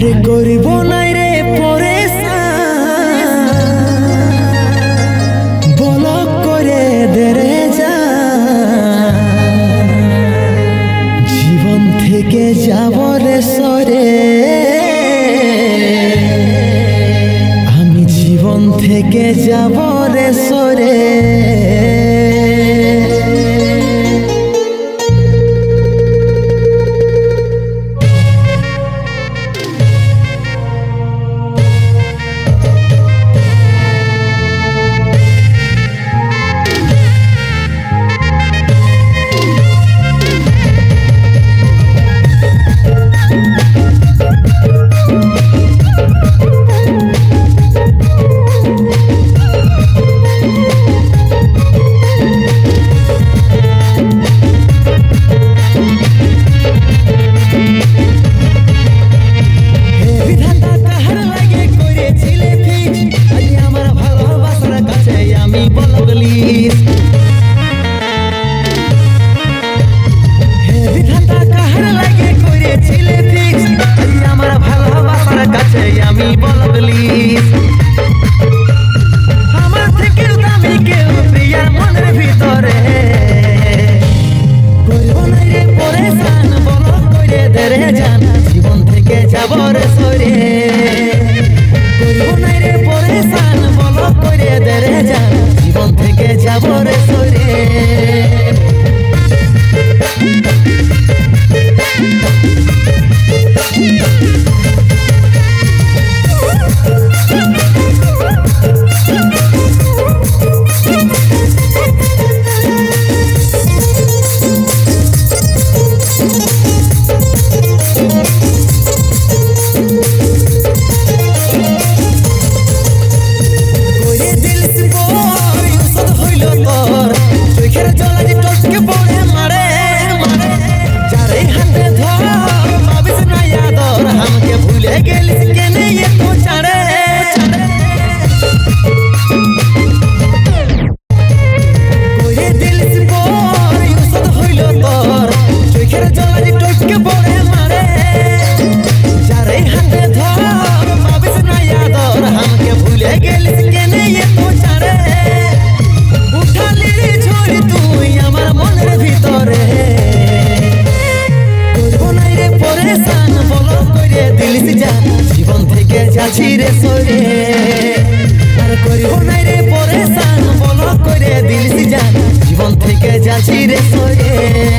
আরে করিব নাই রে পরে বল করে দেরে যা জীবন থেকে যাব রে সরে। আমি জীবন থেকে যাব রে সরে। যা, জীবন থেকে যাচ্ছি রে সরে। আর করিও নাই রে পরে সান বলো করে দিলিস জীবন থেকে যাচ্ছি রে সরে।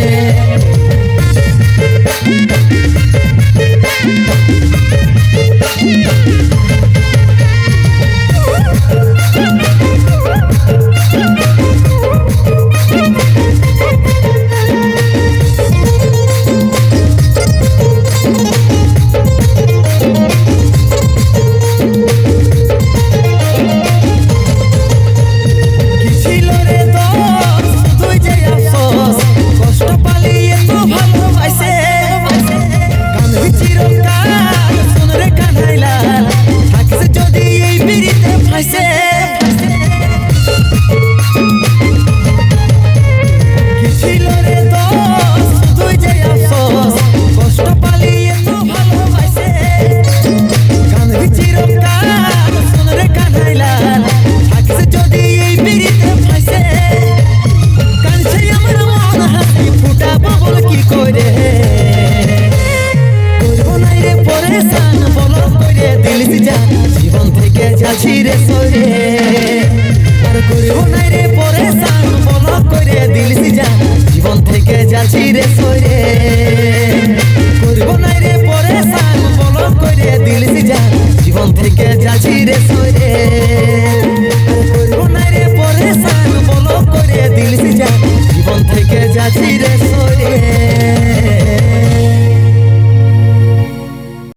জান বলক করে দিলিস জান জীবন থেকে যাচ্ছি রে সরে।